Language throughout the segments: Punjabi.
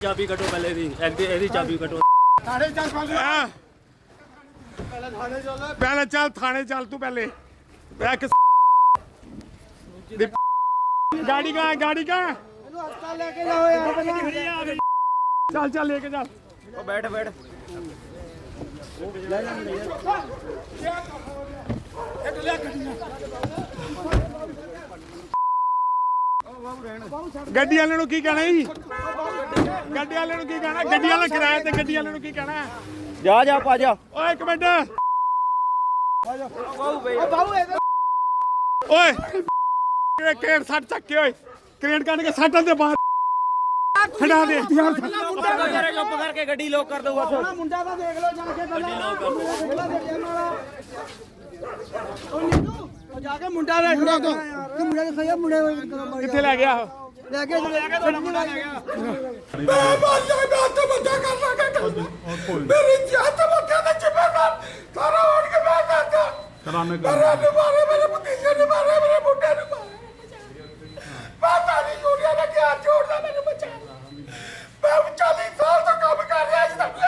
ਚਾਬੀ ਕੱਢੋ ਪਹਿਲੇ ਦੀ ਇਹਦੀ ਇਹਦੀ ਚਾਬੀ ਕੱਢੋ। ਆ ਪਹਿਲੇ ਚੱਲ ਥਾਣੇ ਚੱਲ ਤੂੰ ਪਹਿਲੇ। ਮੈਂ ਕਿ ਗਾੜੀ ਕਾ ਗਾੜੀ ਕਾ ਚੱਲ ਚੱਲ ਲੈ ਕੇ ਚੱਲ ਉਹ ਬੈਠ ਬੈਠ। ਗੱਡੀ ਵਾਲੇ ਨੂੰ ਕੀ ਕਹਿਣਾ ਜੀ? ਗੱਡੀ ਵਾਲੇ ਨੂੰ ਕੀ ਕਹਿਣਾ? ਗੱਡੀ ਵਾਲਾ ਕਿਰਾਏ ਤੇ ਗੱਡੀ ਵਾਲੇ ਨੂੰ ਕੀ ਕਹਿਣਾ? ਜਾ ਜਾ ਪਾ ਜਾ। ਓਏ ਇੱਕ ਮਿੰਟ। ਓਏ ਕਿਹੜੇ ਸੱਟ ਚੱਕੇ ਓਏ? ਕ੍ਰੇਨ ਕੱਢ ਕੇ ਸੱਟਾਂ ਦੇ ਬਾਹਰ ਖੜਾ ਦੇ। ਯਾਰ ਤੇਰੇ ਚੁੱਪ ਕਰਕੇ ਗੱਡੀ ਲੋਕ ਕਰ ਦੋ ਬਸ ਮੁੰਡਾ ਤਾਂ ਦੇਖ ਲਓ ਜਾ ਕੇ ਪਹਿਲਾਂ। ਉਹ ਨੀਤੂ ਜਾ ਕੇ ਮੁੰਡਾ ਵੇਖ ਲਓ ਤੂੰ ਮੁੰਡਾ ਦੇ ਸਹੀ ਮੁੰਡੇ ਨੂੰ ਕਿੱਥੇ ਲੈ ਗਿਆ ਉਹ? ਲੈ ਕੇ ਲੈ ਕੇ ਤੁਹਾਡਾ ਮੁੰਡਾ ਲੈ ਗਿਆ। ਮੈਂ ਬਾਜਾ ਮੈਂ ਤੇ ਬੱਚਾ ਕਰ ਲਾਂਗਾ ਮੇਰੀ ਜਾਤ ਬੱਚਾ ਦਾ ਜ਼ਿੰਮੇਵਾਰ ਸਾਰਾ ਹੋਣ ਕੇ ਮੈਂ ਕਰਦਾ ਕਰਾਨੇ ਮੇਰੇ ਨੂੰ ਮਾਰੇ ਮੇਰੇ ਭਤੀਜੇ ਨੂੰ ਮਾਰੇ ਮੇਰੇ ਮੁੰਡੇ ਨੂੰ ਮਾਰੇ ਮਾਤਾ ਦੀ ਯੂਰੀਆ ਨੇ ਕਿਹਾ ਛੋੜਦਾ ਮੈਨੂੰ ਬੱਚਾ ਮੈਂ 40 ਸਾਲ ਤੋਂ ਕੰਮ ਕਰ ਰਿਹਾ ਇਸ ਤੱਕ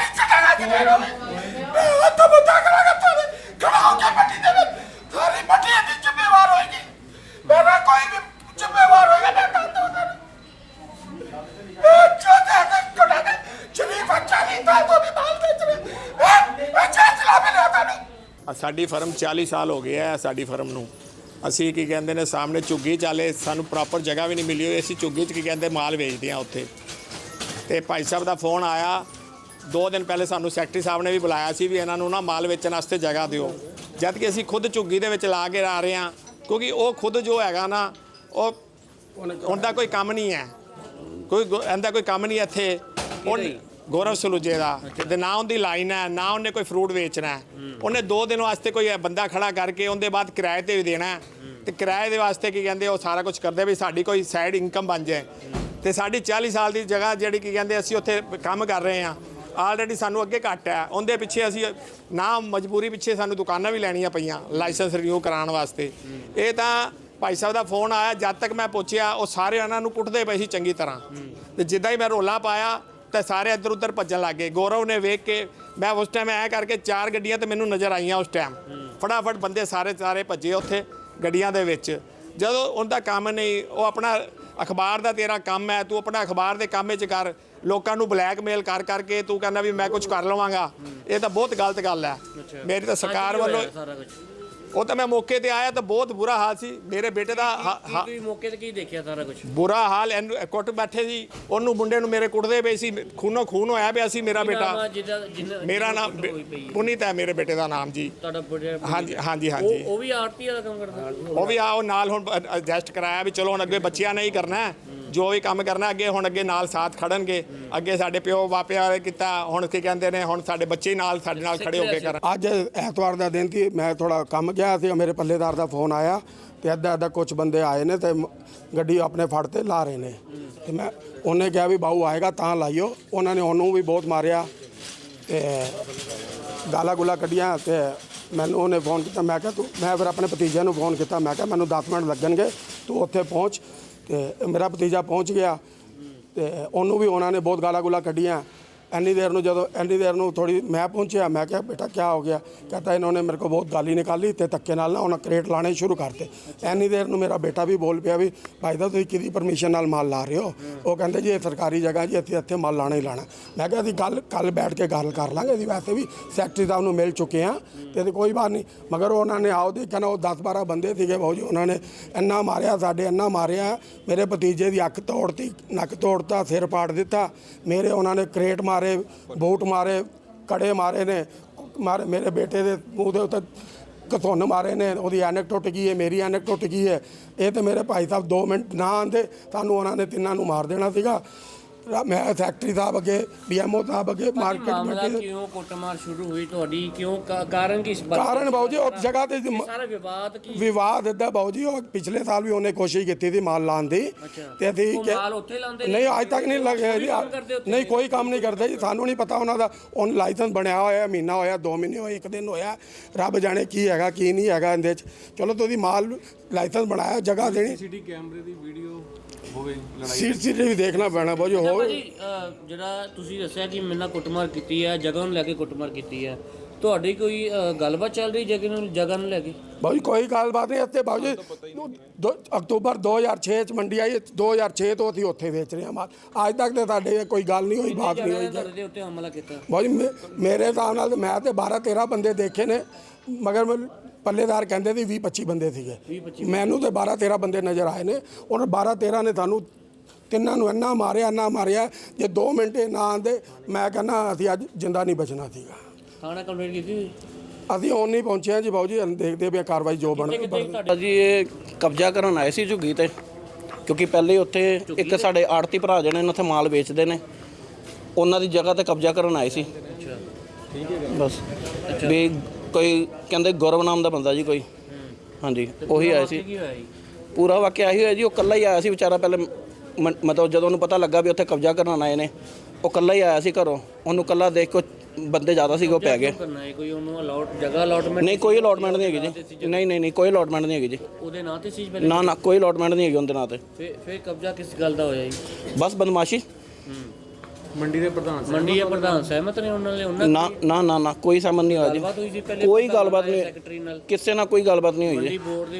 ਮੈਂ ਨਹੀਂ ਮੈਂ ਹੱਥ ਮੁੱਠਾ ਕਰਾਂਗਾ ਤੁਹਾਡੇ ਖੜਾ ਹੋ ਕੇ ਮੱਟੀ ਦੇ ਵਿੱਚ ਸਾਰੀ ਮੱਟੀ ਦੀ ਜ਼ਿੰਮੇਵਾਰ ਹੋਏਗੀ ਮੇਰਾ ਕੋਈ ਵੀ ਜ਼ਿੰਮੇਵਾਰ ਹੋਏਗਾ ਮੈਂ ਕਰ ਦੂੰਗਾ ਚੋਦਾ ਦਾ ਕੋੜਾ ਦਾ ਚਲੀ ਬੱਚਾ ਨਹੀਂ ਤਾਂ ਤੋਂ ਵੀ ਮਾਲ ਵੇਚ ਰਿਹਾ ਅੱਛਾ ਚਲਾ ਮਿਲਿਆ ਤੁਹਾਨੂੰ ਸਾਡੀ ਫਰਮ 40 ਸਾਲ ਹੋ ਗਏ ਆ ਸਾਡੀ ਫਰਮ ਨੂੰ। ਅਸੀਂ ਕੀ ਕਹਿੰਦੇ ਨੇ, ਸਾਹਮਣੇ ਝੁੱਗੀ ਚਾਲੇ, ਸਾਨੂੰ ਪ੍ਰੋਪਰ ਜਗ੍ਹਾ ਵੀ ਨਹੀਂ ਮਿਲੀ ਹੋਈ। ਅਸੀਂ ਝੁੱਗੀ ਚ ਕੀ ਕਹਿੰਦੇ, ਮਾਲ ਵੇਚਦੇ ਆ ਉੱਥੇ। ਤੇ ਭਾਈ ਸਾਹਿਬ ਦਾ ਫੋਨ ਆਇਆ। ਦੋ ਦਿਨ ਪਹਿਲੇ ਸਾਨੂੰ ਸੈਕਟਰੀ ਸਾਹਿਬ ਨੇ ਵੀ ਬੁਲਾਇਆ ਸੀ ਵੀ ਇਹਨਾਂ ਨੂੰ ਨਾ ਮਾਲ ਵੇਚਣ ਵਾਸਤੇ ਜਗ੍ਹਾ ਦਿਓ। ਜਦ ਕਿ ਅਸੀਂ ਖੁਦ ਝੁੱਗੀ ਦੇ ਵਿੱਚ ਲਾ ਕੇ ਆ ਰਹੇ ਹਾਂ ਕਿਉਂਕਿ ਉਹ ਖੁਦ ਜੋ ਹੈਗਾ ਨਾ ਉਹ ਉਹਦਾ ਕੋਈ ਕੰਮ ਨਹੀਂ ਹੈ। ਕੋਈ ਇਹਦਾ ਕੋਈ ਕੰਮ ਨਹੀਂ ਇੱਥੇ। ਉਹ ਗੌਰਵ ਸਲੂਜੇ ਦਾ। ਤੇ ਨਾ ਉਹਦੀ ਲਾਈਨ ਹੈ ਨਾ ਉਹਨੇ ਕੋਈ ਫਰੂਟ ਵੇਚਣਾ। ਉਹਨੇ ਦੋ ਦਿਨ ਵਾਸਤੇ ਕੋਈ ਬੰਦਾ ਖੜਾ ਕਰਕੇ ਉਹਦੇ ਬਾਅਦ ਕਿਰਾਏ ਤੇ ਵੀ ਦੇਣਾ। ਤੇ ਕਿਰਾਏ ਦੇ ਵਾਸਤੇ ਕੀ ਕਹਿੰਦੇ ਉਹ ਸਾਰਾ ਕੁਝ ਕਰਦੇ ਵੀ ਸਾਡੀ ਕੋਈ ਸਾਈਡ ਇਨਕਮ ਬਣ ਜਾਏ। ਤੇ ਸਾਡੀ 40 ਸਾਲ ਦੀ ਜਗ੍ਹਾ ਜਿਹੜੀ ਕੀ ਕਹਿੰਦੇ ਅਸੀਂ ਉੱਥੇ ਕੰਮ ਕਰ ਰਹੇ ਹਾਂ। ਆਲਰੇਡੀ ਸਾਨੂੰ ਅੱਗੇ ਘੱਟ ਹੈ। ਉਹਦੇ ਪਿੱਛੇ ਅਸੀਂ, ਨਾ ਮਜਬੂਰੀ ਪਿੱਛੇ ਸਾਨੂੰ ਦੁਕਾਨਾਂ ਵੀ ਲੈਣੀਆਂ ਪਈਆਂ ਲਾਇਸੈਂਸ ਰਿਨਿਊ ਕਰਾਉਣ ਵਾਸਤੇ। ਇਹ ਤਾਂ ਭਾਈ ਸਾਹਿਬ ਦਾ ਫੋਨ ਆਇਆ, ਜਦ ਤੱਕ ਮੈਂ ਪੁੱਛਿਆ, ਉਹ ਸਾਰੇ ਉਹਨਾਂ ਨੂੰ ਕੁੱਟਦੇ ਪਏ ਸੀ ਚੰਗੀ ਤਰ੍ਹਾਂ। ਤੇ ਜਿੱਦਾਂ ਹੀ ਮੈਂ ਰੋਲਾ ਪਾਇਆ, ਤੇ ਸਾਰੇ ਇੱਧਰ ਉੱਧਰ ਭੱਜਣ ਲੱਗ ਗਏ। ਗੌਰਵ ਨੇ ਵੇਖ ਕੇ, ਮੈਂ ਉਸ ਟਾਈਮ ਐ ਕਰਕੇ ਚਾਰ ਗੱਡੀਆਂ ਤੇ ਮੈਨੂੰ ਨਜ਼ਰ ਆਈਆਂ ਉਸ ਟਾਈਮ ਫਟਾਫਟ ਬੰਦੇ ਸਾਰੇ ਸਾਰੇ ਭੱਜੇ ਉੱਥੇ ਗੱਡੀਆਂ ਦੇ ਵਿੱਚ। ਜਦੋਂ ਉਹਦਾ ਕੰਮ ਨਹੀਂ, ਉਹ ਆਪਣਾ ਅਖਬਾਰ ਦਾ ਤੇਰਾ ਕੰਮ ਹੈ ਤੂੰ ਆਪਣਾ ਅਖਬਾਰ ਦੇ ਕੰਮ ਵਿੱਚ ਕਰ ਲੋਕਾਂ ਨੂੰ ਬਲੈਕਮੇਲ ਕਰ ਕਰਕੇ ਤੂੰ ਕਹਿੰਦਾ ਵੀ ਮੈਂ ਕੁਝ ਕਰ ਲਵਾਂਗਾ। ਇਹ ਤਾਂ ਬਹੁਤ ਗਲਤ ਗੱਲ ਹੈ। ਮੇਰੀ ਤਾਂ ਸਰਕਾਰ ਵੱਲੋਂ ਉਹ ਤਾਂ ਮੈਂ ਮੌਕੇ ਤੇ ਆਇਆ ਤਾਂ ਬਹੁਤ ਬੁਰਾ ਹਾਲ ਸੀ। ਮੇਰੇ ਬੇਟੇ ਦਾ ਹਾ- ਹਾ- ਕੀ ਮੌਕੇ ਤੇ ਕੀ ਦੇਖਿਆ ਸਾਰਾ ਕੁਝ ਬੁਰਾ ਹਾਲ ਇਹਨੂੰ ਕੁੱਟ ਬੈਠੇ ਸੀ। ਉਹਨੂੰ ਮੁੰਡੇ ਨੂੰ ਮੇਰੇ ਕੁੱਟਦੇ ਪਏ ਸੀ। ਖੂਨੋ ਖੂਨ ਹੋਇਆ ਪਿਆ ਸੀ ਮੇਰਾ ਬੇਟਾ। ਜਿਹਦਾ ਜਿੰਨਾ ਮੇਰਾ ਨਾਮ ਹੈ। ਪੁਨੀਤ ਹੈ ਮੇਰੇ ਬੇਟੇ ਦਾ ਨਾਮ ਜੀ। ਤੁਹਾਡਾ ਹਾਂਜੀ ਹਾਂਜੀ ਹਾਂਜੀ ਉਹ ਉਹ ਵੀ ਆਰਤੀ ਦਾ ਕੰਮ ਕਰਦਾ ਉਹ ਵੀ ਆ ਉਹ ਨਾਲ ਹੁਣ ਐਡਜਸਟ ਕਰਾਇਆ ਵੀ ਚਲੋ ਹੁਣ ਅੱਗੇ ਬੱਚਿਆਂ ਨੇ ਹੀ ਕਰਨਾ ਹੈ। ਜੋ ਵੀ ਕੰਮ ਕਰਨਾ, ਅੱਗੇ ਹੁਣ ਅੱਗੇ ਨਾਲ ਸਾਥ ਖੜਨਗੇ। ਅੱਗੇ ਸਾਡੇ ਪਿਓ ਬਾਪਿਆਂ ਨੇ ਕੀਤਾ, ਹੁਣ ਕੀ ਕਹਿੰਦੇ ਨੇ, ਹੁਣ ਸਾਡੇ ਬੱਚੇ ਨਾਲ, ਸਾਡੇ ਨਾਲ ਖੜੇ ਹੋ ਕੇ ਕਰਨ। ਅੱਜ ਐਤਵਾਰ ਦਾ ਦਿਨ ਸੀ, ਮੈਂ ਥੋੜਾ ਕੰਮ ਗਿਆ ਸੀ ਮੇਰੇ ਪੱਲੇਦਾਰ ਦਾ ਫੋਨ ਆਇਆ, ਤੇ ਅੱਧਾ ਅੱਧਾ ਕੁਝ ਬੰਦੇ ਆਏ ਨੇ, ਤੇ ਗੱਡੀ ਆਪਣੇ ਫੜ ਤੇ ਲਾ ਰਹੇ ਨੇ। ਤੇ ਮੈਂ ਉਹਨੇ ਕਿਹਾ ਵੀ ਬਾਊ ਆਏਗਾ ਤਾਂ ਲਾਈਓ, ਉਹਨਾਂ ਨੇ ਉਹਨੂੰ ਵੀ ਬਹੁਤ ਮਾਰਿਆ, ਤੇ ਗਾਲਾ ਗੁਲਾ ਕੱਢੀਆਂ, ਤੇ ਮੈਨੂੰ ਉਹਨੇ ਫੋਨ ਕੀਤਾ, ਮੈਂ ਕਿਹਾ ਤੂੰ, ਮੈਂ ਫਿਰ ਆਪਣੇ ਭਤੀਜੇ ਨੂੰ ਫੋਨ ਕੀਤਾ, ਮੈਂ ਕਿਹਾ ਮੈਨੂੰ 10 ਮਿੰਟ ਲੱਗਣਗੇ, ਤੂੰ ਉੱਥੇ ਪਹੁੰਚ ਤੇ ਮੇਰਾ ਭਤੀਜਾ ਪਹੁੰਚ ਗਿਆ ਤੇ ਉਹਨੂੰ ਵੀ ਉਹਨਾਂ ਨੇ ਬਹੁਤ ਗਾਲਾਂ ਗੁਲਾ ਕੱਢੀਆਂ। ਇੰਨੀ ਦੇਰ ਨੂੰ ਜਦੋਂ ਇੰਨੀ ਦੇਰ ਨੂੰ ਥੋੜੀ ਮੈਂ ਪਹੁੰਚਿਆ, ਮੈਂ ਕਿਹਾ, ਬੇਟਾ ਕੀ ਹੋ ਗਿਆ? ਕਹਤਾ ਇਹਨਾਂ ਨੇ ਮੇਰੇ ਕੋ ਬਹੁਤ ਗਾਲੀ ਨਿਕਾਲੀ ਤੇ ਧੱਕੇ ਨਾਲ ਨਾ ਉਹਨਾਂ ਕਰੇਟ ਲਾਣੇ ਸ਼ੁਰੂ ਕਰਤੇ। ਇੰਨੀ ਦੇਰ ਨੂੰ ਮੇਰਾ ਬੇਟਾ ਵੀ ਬੋਲ ਪਿਆ ਵੀ, ਭਾਈ ਦਾ ਤੁਸੀਂ ਕਿਹਦੀ ਪਰਮਿਸ਼ਨ ਨਾਲ ਮਾਲ ਲਾ ਰਹੇ ਹੋ? ਉਹ ਕਹਿੰਦੇ, ਜੀ, ਇਹ ਸਰਕਾਰੀ ਜਗ੍ਹਾ ਜੀ, ਇੱਥੇ ਇੱਥੇ ਮਾਲ ਲਾਣਾ ਹੀ ਲਾਣਾ ਮੈਂ ਕਿਹਾ, ਅਸੀਂ ਕੱਲ ਕੱਲ ਬੈਠ ਕੇ ਗੱਲ ਕਰ ਲਾਂਗੇ। ਅਸੀਂ ਵੈਸੇ ਵੀ ਸੈਕਟਰੀ ਸਾਹਿਬ ਨੂੰ ਮਿਲ ਚੁੱਕੇ ਆ ਤੇ ਇਹਦੀ ਕੋਈ ਬਾਤ ਨਹੀਂ। ਮਗਰ ਉਹਨਾਂ ਨੇ ਆਓ ਦੇਖਿਆ ਕਹਿੰਦਾ ਉਹ 10 12 ਬੰਦੇ ਸੀਗੇ ਬਾਊ ਜੀ, ਉਹਨਾਂ ਨੇ ਇੰਨਾ ਮਾਰਿਆ, ਸਾਡੇ ਇੰਨਾ ਮਾਰਿਆ। ਮੇਰੇ ਭਤੀਜੇ ਦੀ ਅੱਖ ਤੋੜਤੀ, ਨੱਕ ਤੋੜਤਾ, ਸਿਰ ਪਾੜ ਦਿੱਤਾ। ਮੇਰੇ ਉਹਨਾਂ ਨੇ ਕਰੇਟ ਮਾਰ ਮਾਰੇ, ਬੂਟ ਮਾਰੇ, ਕੜੇ ਮਾਰੇ ਨੇ, ਮਾਰੇ ਮੇਰੇ ਬੇਟੇ ਦੇ ਮੂੰਹ ਦੇ ਉੱਤੇ ਕਥੁੰਨ ਮਾਰੇ ਨੇ, ਉਹਦੀ ਐਨਕ ਟੁੱਟ ਗਈ ਹੈ, ਮੇਰੀ ਐਨਕ ਟੁੱਟ ਗਈ ਹੈ। ਇਹ ਤੇ ਮੇਰੇ ਭਾਈ ਸਾਹਿਬ 2 ਮਿੰਟ ਨਾ ਆਂਦੇ, ਸਾਨੂੰ ਉਹਨਾਂ ਨੇ ਤਿੰਨਾਂ ਨੂੰ ਮਾਰ ਦੇਣਾ ਸੀਗਾ। ਰਾ- ਮੈਂ ਫੈਕਟਰੀ ਸਾਹਿਬ ਅੱਗੇ ਬੀਐਮਓ ਸਾਹਿਬ ਅੱਗੇ ਮਾਰਕੀਟ ਮਾਮਲਾ ਕਿਉਂ ਕੁੱਟਮਾਰ ਸ਼ੁਰੂ ਹੋਈ ਤੁਹਾਡੀ? ਕਿਉਂ ਕਾ- ਕਾਰਨ ਕੀ ਇਸ ਬਾਰੇ ਕਾਰਨ ਬਾਊ ਜੀ ਉਸ ਜਗ੍ਹਾ ਤੇ ਇਹ ਸਾਰਾ ਵਿਵਾਦ ਕੀ ਵਿਵਾਦ ਇਦਾਂ ਬਾਊ ਜੀ ਉਹ ਪਿਛਲੇ ਸਾਲ ਵੀ ਉਹਨੇ ਕੋਸ਼ਿਸ਼ ਕੀਤੀ ਸੀ ਮਾਲ ਲਾਉਣ ਦੀ। ਅੱਛਾ। ਤੇ ਅਸੀਂ ਉਹ ਕਿ- ਮਾਲ ਉੱਥੇ ਲਾਉਂਦੇ ਨੇ? ਨਹੀਂ ਅੱਜ ਤੱਕ ਨਹੀਂ ਲੱਗਿਆ ਜੀ। ਕੰਮ ਕਰਦੇ ਉੱਥੇ? ਨਹੀਂ ਕੋਈ ਕੰਮ ਨਹੀਂ ਕਰਦੇ ਜੀ। ਸਾਨੂੰ ਨਹੀਂ ਪਤਾ ਉਹਨਾਂ ਦਾ। ਉਹਨ ਲਾਇਸੈਂਸ ਬਣਿਆ ਹੋਇਆ ਮਹੀਨਾ ਹੋਇਆ 2 ਮਹੀਨੇ ਹੋਏ ਇੱਕ ਦਿਨ ਹੋਇਆ। ਰੱਬ ਜਾਣੇ ਕੀ ਹੈਗਾ ਕੀ ਨਹੀਂ ਹੈਗਾ ਇਹਦੇ ਚ। ਚਲੋ ਤੁਸੀਂ ਮਾਲ ਲਾਇਸੈਂਸ ਬਣਾਇਆ ਜਗ੍ਹਾ ਦੇਣੀ। ਸਿਟੀ ਕੈਮਰੇ ਦੀ ਵੀਡੀਓ ਹੋਵੇ ਲੜਾਈ ਸੀਸੀਟੀਵੀ ਦੇਖਣਾ ਪੈਣਾ ਹੋਰ। ਭਾਜੀ ਅਹ, ਜਿਹੜਾ ਤੁਸੀਂ ਦੱਸਿਆ ਕਿ ਮੇਰੇ ਨਾਲ ਕੁੱਟਮਾਰ ਕੀਤੀ ਹੈ ਜਗ੍ਹਾ ਨੂੰ ਲੈ ਕੇ ਕੁੱਟਮਾਰ ਕੀਤੀ ਹੈ ਤੁਹਾਡੀ ਕੋਈ ਅਹ, ਗੱਲਬਾਤ ਚੱਲ ਰਹੀ ਜਗ੍ਹਾ ਨੂੰ ਜਗ੍ਹਾ ਨੂੰ ਲੈ ਕੇ? ਬਾਊ ਜੀ ਕੋਈ ਗੱਲਬਾਤ ਨਹੀਂ ਇੱਥੇ ਬਾਊ ਜੀ ਦੋ- ਅਕਤੂਬਰ 2006 ਚ ਮੰਡੀ ਆਈ 2006 ਤੋਂ ਅਸੀਂ ਉੱਥੇ ਵੇਚ ਰਹੇ ਹਾਂ ਮਾਲ। ਅੱਜ ਤੱਕ ਤੇ ਸਾਡੇ ਕੋਈ ਗੱਲ ਨਹੀਂ ਹੋਈ ਬਾਤ ਨਹੀਂ ਹੋਈ। ਤੁਹਾਡੇ ਦੇ ਉੱਤੇ ਹਮਲਾ ਕੀਤਾ? ਬਾਊ ਜੀ ਮੇ- ਮੇਰੇ ਹਿਸਾਬ ਨਾਲ ਤਾਂ ਮੈਂ ਤੇ 12 13 ਬੰਦੇ ਦੇਖੇ ਨੇ ਮਗਰ ਮੈਂ- ਪੱਲੇਦਾਰ ਕਹਿੰਦੇ ਸੀ 20 25 ਬੰਦੇ ਸੀਗੇ। ਮੈਨੂੰ ਤੇ 12 13 ਬੰਦੇ ਨਜ਼ਰ ਆਏ ਨੇ। ਉਹਨਾਂ 12 13 ਨੇ ਸਾਨੂੰ ਤਿੰਨਾਂ ਨੂੰ ਇੰਨਾ ਮਾਰਿਆ ਇੰਨਾ ਮਾਰਿਆ ਜੇ 2 ਮਿੰਟ ਨਾ ਆਂਦੇ ਮੈਂ ਕਹਿੰਦਾ ਅਸੀਂ ਅੱਜ ਜਿੰਦਾ ਨਹੀਂ ਬਚਣਾ ਸੀਗਾ। ਥਾਣਾ ਕੰਪਲੇਂਟ ਕੀਤੀ? ਅਸੀਂ ਹੁਣ ਨਹੀਂ ਪਹੁੰਚੇ ਹਾਂ ਜੀ ਬਾਊ ਜੀ ਦੇਖਦੇ ਪਏ ਕਾਰਵਾਈ ਜੋ ਬਣ ਜੀ ਇਹ ਕਬਜ਼ਾ ਕਰਨ ਆਏ ਸੀ ਝੁੱਗੀ ਤੇ ਕਿਉਂਕਿ ਪਹਿਲੇ ਉੱਥੇ ਇੱਕ ਸਾਡੇ ਆੜਤੀ ਭਰਾ ਜਿਹੜੇ ਨੇ ਉੱਥੇ ਮਾਲ ਵੇਚਦੇ ਨੇ। ਉਹਨਾਂ ਦੀ ਜਗ੍ਹਾ ਤੇ ਕਬਜ਼ਾ ਕਰਨ ਆਏ ਸੀ। ਬਸ। ਵੀ ਕੋਈ ਕਹਿੰਦੇ ਗੌਰਵ ਨਾਮ ਦਾ ਬੰਦਾ ਜੀ ਕੋਈ। ਹਾਂਜੀ ਉਹੀ ਆਇਆ ਸੀ। ਕੀ ਹੋਇਆ ਜੀ ਪੂਰਾ ਵਾਕਿਆ ਆਹੀ ਹੋਇਆ ਜੀ ਉਹ ਕੱਲਾ ਹੀ ਆਇਆ ਸੀ ਵਿਚਾਰਾ ਪਹਿਲੇ ਮ- ਮਤਲਬ ਜਦੋਂ ਉਹਨੂੰ ਪਤਾ ਲੱਗਾ ਵੀ ਉੱਥੇ ਕਬਜ਼ਾ ਕਰਨ ਆਏ ਨੇ ਉਹ ਕੱਲਾ ਹੀ ਆਇਆ ਸੀ ਘਰੋਂ। ਉਹਨੂੰ ਕੱਲਾ ਦੇਖ ਕੇ ਬੰਦੇ ਜ਼ਿਆਦਾ ਸੀ ਉਹ ਪੈ ਗਏ। ਕਿਉਂ ਕਰਨਾ ਹੈ? ਕੋਈ ਉਹਨੂੰ ਅਲਾਟ ਜਗ੍ਹਾ ਅਲਾਟਮੈਂਟ ਨਹੀਂ ਕੋਈ ਅਲਾਟਮੈਂਟ ਨਹੀਂ ਹੈਗੀ ਜੀ। ਨਹੀਂ ਨਹੀਂ ਨਹੀਂ ਕੋਈ ਅਲਾਟਮੈਂਟ ਨਹੀਂ ਹੈਗੀ ਜੀ। ਉਹਦੇ ਨਾਂ ਤੇ ਚੀਜ਼ ਪਹਿਲੇ? ਨਾ ਨਾ ਕੋਈ ਅਲਾਟਮੈਂਟ ਨਹੀਂ ਹੈਗੀ ਉਹਦੇ ਨਾਂ ਤੇ। ਫਿਰ ਫਿਰ ਕਬਜ਼ਾ ਕਿਸ ਗੱਲ ਦਾ ਹੋਇਆ ਜੀ? ਬਸ ਬਦਮਾਸ਼ੀ। ਮੰਡੀ ਦੇ ਪ੍ਰਧਾਨ ਸਾਹਿਬ ਮੰਡੀ ਦੇ ਪ੍ਰਧਾਨ ਸਹਿਮਤ ਨੇ ਉਹਨਾਂ ਨੇ ਉਹਨਾਂ ਨਾ ਨਾ ਨਾ ਨਾ ਕੋਈ ਸਮਝ ਨਹੀਂ ਹੋਇਆ ਗੱਲਬਾਤ ਹੋਈ ਸੀ ਜੀ ਪਹਿਲੇ ਕੋਈ ਗੱਲਬਾਤ ਨਹੀਂ ਸੈਕਟਰੀ ਨਾਲ। ਕਿਸੇ ਨਾਲ ਕੋਈ ਗੱਲਬਾਤ ਨਹੀਂ ਹੋਈ ਜੀ। ਮੰਡੀ ਬੋਰਡ ਦੇ